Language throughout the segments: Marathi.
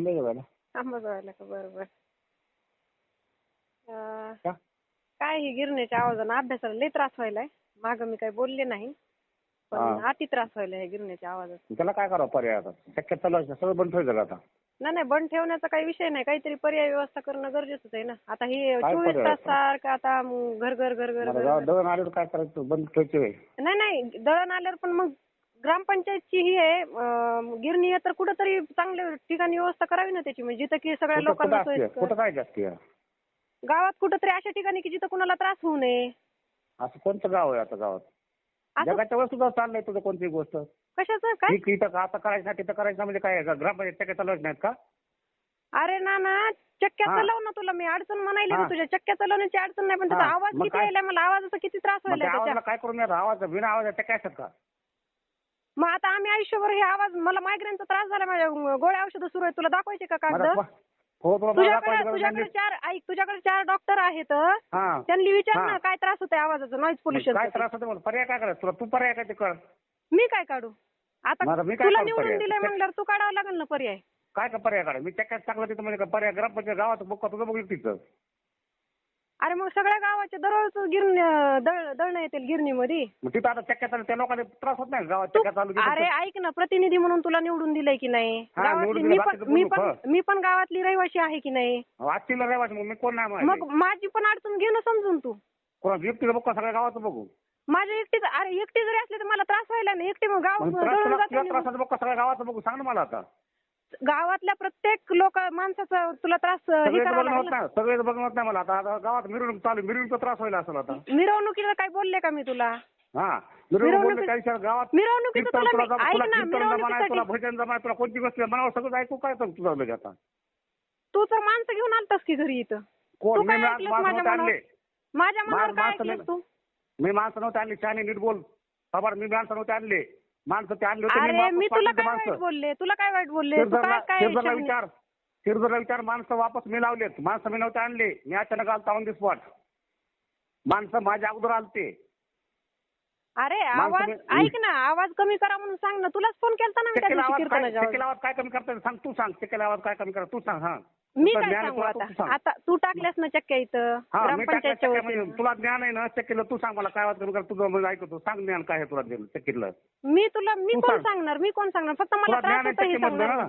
आंबेजोगाईला अंबाजोगाईला का बरं बरं. का? काय ही गिरणीच्या आवाजानं अभ्यासाला लई त्रास व्हायलाय. मागं मी काही बोलले नाही पण हा. अति त्रास व्हायला ह्या गिरणीच्या आवाजात त्याला काय करावं पर्याय आता? शक्य चालू सगळं बंद का आता. नाही नाही बंद ठेवण्याचा काही विषय नाही. काहीतरी पर्याय व्यवस्था करणं गरजेचंच आहे ना. आता ही काय चोवीस पर्याय तास? सारखं आता घर घर घर घर मला घर जेव्हा दळण आलं तर काय करायचं? बंद ठेवायची होय. नाही नाही दळण आल्यावर पण मग ग्रामपंचायतची ही आहे. गिरणी आहे तर कुठंतरी चांगल्या ठिकाणी व्यवस्था करावी ना त्याची. म्हणजे जिथं की सगळ्या कुठं कुठं लोकांना असते? सोयीस्कर. कुठं काय जास्ती आहे? गावात कुठंतरी अशा ठिकाणी की जिथं कुणाला त्रास होऊ नये. असं कोणतं गाव आहे आता गावात? असं जगाच्या वर सुद्धा चाललंय तुझं कोणती गोष्ट. कशाचं? काय? ठीक इथं आता करायचं तिथं करायचं म्हणजे काय? ग्रामपंचायत चक्या चालवत नाहीत का? अरे ना ना. चक्क्या हा. चालव ना तुला. मी अडचण म्हणायली ना हा. तुझ्या. चक्क्या चालवण्याची अडचण नाही पण त्याचा हा. आवाज मग किती काय? यायला मला. आवाजाचा किती त्रास मग व्हायला त्या त्याच्या. आवाजाला काय करून येतात आवाज बिना आवाजाच्या चक्या असतात का? मग आता आम्ही आयुष्यभर हे आवाज मला मायग्रेनचा त्रास झाला माझ्या गोळ्या औषधं सुरू आहे तुला दाखवायचे का कागद हो तुझ्याकडे. चार ऐक तुझ्याकडे चार डॉक्टर आहेत हा त्यांनी विचार हा. ना काय त्रास होतोय आवाजाचा नॉईज मग काय पोल्युशन त्रास होतो पर्याय काय करायचं तुला तू पर्याय काय ते कर मी काय काढू आता काय तुला निवडून? दिलंय म्हणल्यावर तू काढावं लागेल ना पर्याय काय का पर्याय काढा मी चक्क्यात टाकलं तिथं म्हणजे काय पर्याय ग्रामपंचायत गावात बघ तुझं बघ तिथं अरे मग सगळ्या गावाच्या दररोज गिरणी दळ दळणं येतील गिरणीमध्ये. मग तिथं आता चक्क्यात आलं, त्या लोकांना त्रास होत नाही का गावात? चक्क्या चालू अरे ऐक ना प्रतिनिधी म्हणून तुला निवडून दिलंय की नाही? हा, गावातली निवडून मी दिलं, पण बाकीचं मी बोलू, पण. मी पण गावातली रहिवाशी आहे की नाही? वाचतील रहिवासी मग मी कोण नाही मग माहिती माझी पण अडचण घे ना समजून तू. कोणा एकटीचं बघ का सगळ्या गावाचं बघू? माझ्या एकटीच अरे एकटी जरी असली तर मला त्रास व्हायला नाही. एकटी मग गाव मग त्रास दळून तुला जाते तुला निघून. त्रासाचं बघ का सगळ्या गावाचं बघू? सांग ना मला आता. गावातल्या प्रत्येक लोक माणसाचा तुला त्रास हे सगळेच करावं बघणं होत लागेल ना. नाही सगळेच बघणं होत नाही मला. आता आता गावात मिरवणूक चालू मिरवणूकचा त्रास व्हायला असेल आता. मिरवणुकीला काय बोलले का मी तुला? हा. मिरवणूक काही गावात मिरवणुकीचं कीर्तन तुला तुला मी- जमा- ऐक तुला ना, कीर्तन जमा नाही तुला मिरवणुकीसाठी- भजन जमा आहे तुला कोणती गोष्ट मनावर सगळं ऐकू काय तर तुझं लगे आता. तू तर माणसं घेऊन आलतास की घरी इथं. कोण? तू मी काय आज ऐकलंस माणसं माझ्या नव्हते मनावर? आणले. माझ्या मनावर काय माणसं ऐकलंस नाही- तू? मी माणसं नव्हते आणले शाने नीट बोल. खबर मी माणसं नव्हते आणले. माणसं ते आणले अरे वापस मी तुला काय वाईट बोलले? तुला काय वाईट बोलले? तू काय विचार. शिरदरला विचार माणसं वापस मी लावलेत. माणसं मी नव्हते आणले. मी अचानक आलता ऑन दी स्पॉट माणसं माझ्या अगोदर आलते. अरे आवाज ऐक ना आवाज कमी करा म्हणून सांग ना. तुलाच फोन केलता ना मी त्या दिवशी आवाज काय कीर्तनाच्या चक्केला आवाजात. आवाज काय कमी करता? सांग तू सांग. चक्केला आवाज काय कमी करा तू सांग हा. मी काय सांगू आता. आता तू टाकल्यास ना चक्क्या इथं ग्रामपंचायतच्या चक्क्या म्हणजे वतीनं. तुला ज्ञान आहे ना चक्कीला तू सांग मला काय आवाज कमी करा तुझं म्हणजे ऐकतो सांग ज्ञान काय आहे तुला चक्कीला मी तुला मी तू कोण सांग. सांगणार मी कोण सांगणार फक्त मला तुला त्रास ज्ञान आहे होतं हे चक्कीमधलं सांगणार ना?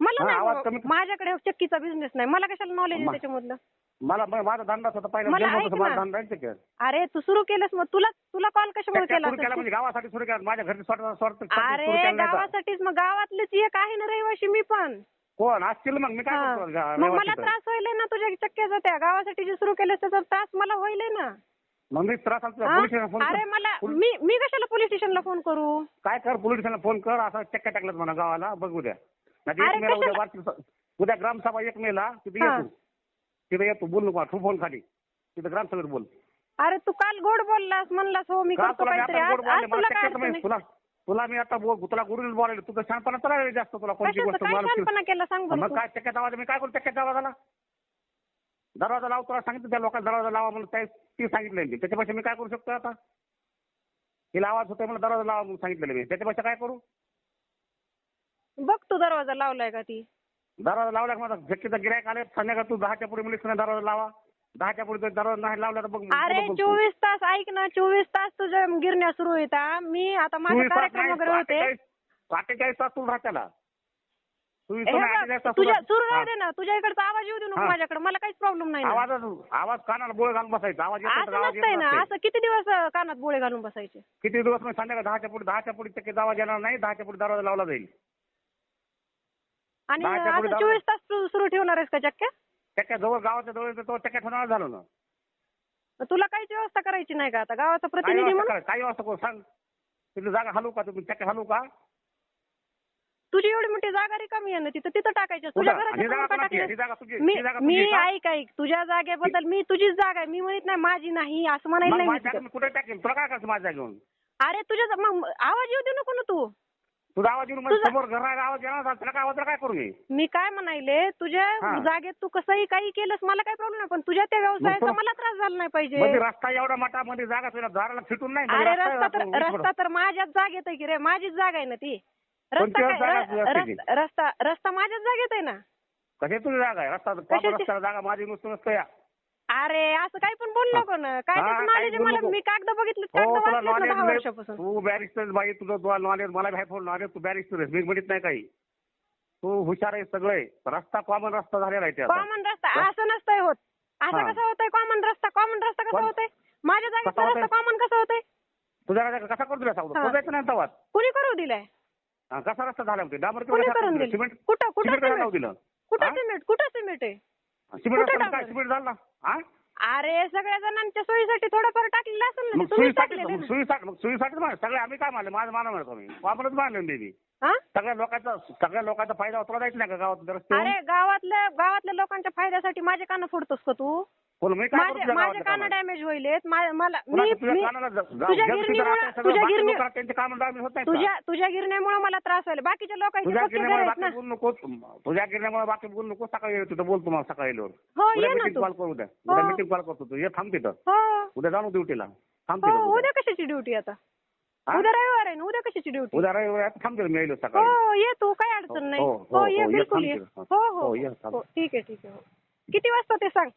मला हा, नाही आवाज. कमी- माझ्याकडे चक्कीचा बिझनेस नाही मला कशाला नॉलेज आहे मा- त्याच्यामधलं मला मा- माझा होता पहिला मला जन्म ऐक होता ना. माझा धंदा आहे चक्क्या अरे तू सुरू केलंस मग तुला तुला कॉल कशामुळे केला सुरू केला असेल? म्हणजे गावासाठी सुरू केला माझ्या घरचे स्वतः सुरू अरे केला नाही का? गावासाठीच मग गावातलीच एक आहे ना रहिवाशी मी पण कोण असतील मग मी काय हा. करतो गा- मग मला व्यवस्थित? त्रास व्हायलाय ना तुझ्या चक्क्याचा त्या गावासाठी जे सुरू केलं त्याचा त्रास मला व्हायलाय ना मग मी त्रास हा? पोलीस स्टेशनला फोन अरे. मला मी मी कशाला पोलीस स्टेशनला फोन करू काय कर पोलीस स्टेशनला फोन कर असं चक्क्या टाकल्यात म्हणा गावाला बघ उद्या नाही अरे एक मेला उद्या कशाला? वार्षिक उद्या ग्रामसभा एक मेला तिथे हा. येतो तिथे येतो बोल नको तू फोन खाली तिथे ग्रामसभेत बोल अरे तू काल गोड बोललास म्हणलास हो मी का करतो तुला मी काहीतरी आता आज गोड आज बोलले मला तुला काय चक्क्याचं अडचण माहिती आहे? तुला तुला मी आता बोल तुला गुरुल बोलायला. तुझं शहाणपणा तर आहे जास्त तुला कोणती कशाचं? गोष्ट काय बोलायची शहाणपणा केला? सांग बरं मग तू. काय चक्क्यात आवाज मी काय करू? चक्क्याच्या आवाजाला दरवाजा लाव तुला सांगितलं त्या लोकांना दरवाजा लावा म्हणून त्या ती सांगितलेली. त्याच्यापेक्षा मी काय करू शकतो आता? तिला आवाज होतोय मला दरवाजा लावा म्हणून सांगितलेलं मी. त्याच्यापेक्षा काय करू? बघ तू दरवाजा लावलाय का ती. दरवाजा लावला का माझा झक्कीचा गिरायक आले संध्याकाळ तू दहाच्या पुढे मुलीस दरवाजा लावा. दहाच्या पुढे दरवाजा नाही लावला तर बघ अरे बघ. चोवीस तास ऐक ना चोवीस तास तुझ्या गिरण्या सुरू आहेत मी आता माझे चोवीस तास कार्यक्रम नाही, वगैरे होते अठ्ठेचाळीस अठ्ठेचाळीस तास तू राहत त्याला चोवीस हे तास नाही, बघ, अठ्ठेचाळीस तास तुझ्या सुरू राह- राहू दे ना तुझ्या इकडचा आवाज येऊ दे नको हा. माझ्याकडे मला काहीच प्रॉब्लेम नाही हा. ना. आवाज आवाज कानाला बोळ घालून बसायचा आवाज येतो तर असं आवाज नसतंय येत ना नसते. असं किती दिवस अं, कानात बोळे घालून बसायचे किती दिवस मग संध्याकाळ दहाच्या पुढे दहाच्या पुढे चक्कीचा आवाज येणार नाही दहाच्या पुढे दरवाजा लावला जाईल आणि दहाच्या पुढे असं जाऊ. चोवीस तास सुरू ठेवणार आहेस का चक्क्या चक्क्या जवळ गावाच्या जवळ येतो तो चक्क्या ठेवणार झालं ना. मग तुला काहीच व्यवस्था करायची नाही का? आता गावाचा प्रतिनिधी व्यवस्था म्हणून? करा काही व्यवस्था करू सांग. तिथली जागा हलू का तुम्ही? चक्क्या हलू का? तुझी एवढी मोठी जागा रिकामी आहे ना तिथं तिथं टाकायचं. कुठं? तुझ्या आणि घराच्या जागा समोर का कोणाची आहे? टाकलं? ही जागा तुझी- मी ही जागा मी तुझी का? ऐक ऐक. तुझ्या जागेबद्दल मी तुझीच जागा आहे. मी म्हणत नाही माझी नाही असं म्हणायला नाही मी तुझं. कुठे टाकेल तुला काय करायचं माझ्या घेऊन अरे तुझ्या मग आवाज येऊ दे नको ना तू. तुझा आवाज येऊन म्हणजे समोर घर आहे, आवाज येणार त्याला काय आवाजाला काय करू मी मी काय म्हणायले तुझ्या हा. जागेत तू कसंही काही केलंस मला काही प्रॉब्लेम नाही पण तुझ्या त्या व्यवसायाचा मला त्रास झाला नाही पाहिजे. म्हणजे रस्ता एवढा मोठा मध्ये जागा तुला दाराला फिटून नाही म्हणजे अरे रस्ता तर रस्ता तर माझ्याच जागेत आहे की रे माझीच जागा आहे ना ती. रस्ता कोणत्या काय जागा र- तुझ्या रस्ता रस्ता रस्ता माझ्याच जागेत आहे ना. कशी तुझी जागा आहे? रस्ता कॉमन कशाची? रस्त्याला जागा माझी नुसतं नसतं या. अरे असं काही पण बोललो नको ना. काय हा, त्याचं काही नॉलेज बोलू मला नको. मी कागद बघितले हो कागद तुला वाचलेत ना दहा नॉलेज वर्षापासून. तू बॅरिस्टर बाई तुझं तुला नॉलेज मला काय फोन नॉलेज तू बॅरिस्टर आहेस. मी म्हणत नाही काही. तू हुशार आहे सगळे. रस्ता कॉमन रस्ता झालेला आहे ते आता. कॉमन रस्ता. असं नसतंय होत. असं हा. कसं होतंय? कॉमन रस्ता कॉमन रस्ता कसा होतंय? माझ्या कसा जागेचा होतंय? रस्ता कॉमन कसा होतंय? तुझ्या जागा कसा करू दिला सांगतो? हा. तो जायचं नाही तवात कुणी करू दिलाय? हा, कसा रस्ता झाला म्हणते डांबर कुणी करून दिलं सिमेंट कुठं कुठं सिमेंट? कशाला सिमेंट दिलं. कुठं हा? सिमेंट? कुठं सिमेंट आहे? सिमेंट कुठं रस्ता काय? डांबर? सिमेंट झाला हा? अरे सगळ्या जणांच्या सोयीसाठी थोडंफार टाकलेलं असेल ना मग ते तुम्हीच सुईसाठी टाकलेलं मग ना. सुईसाठी मग सुईसाठी मारलं सगळे आम्ही काय मारले माझं मानव म्हणतो मी. कॉमनच मारले मी. हा? सगळ्या लोकांचा सगळ्या लोकांचा फायदा तुला जायचं नाही का गावात रस्ते अरे गावातल्या गावातल्या लोकांच्या फायद्यासाठी माझे कान फोडतोस का तू? कोण मी काय करू माझे तुझ्या माझे गावातल्या कान? डॅमेज होईलेत मा- मला तुझ्या मी- कानाला ज- ज- तुझ्या जग तिथं गिरणीमुळं राहतंय सगळं, तुझ्या बाकी गिरणी लोकं त्यांचे कामं डामी होत नाहीत का? तुझ्या तुझ्या गिरण्यामुळे मला त्रास व्हायला बाकीच्या लोकांचे तुझ्या पक्के घर गिरण्यामुळे आहेत ना. बाकी बोलू तुझ्या गिरण्यामुळे बाकी बोलू सकाळी येऊ तिथं बोलतो मला सकाळी येऊन हो उद्या ये ना मीटिंग तू. कॉल करू द्या. उद्या हो. मीटिंग कॉल करतो तू. ये थांब तिथं. हो. उद्या जाणू ड्युटीला थांब हो उद्या कशाची ड्युटी आता? हा? उद्या रविवार आहे ना उद्या कशाची ड्युटी उद्या रविवारी आता थांब तिथं मी येईल सकाळी. हो ये तू काही अडचण नाही. हो, हो, हो ये हो, ये बिलकुल ये. हो हो हो, ये थांब. हो ठीक आहे ठीक आहे हो. किती वाजता ते सांग?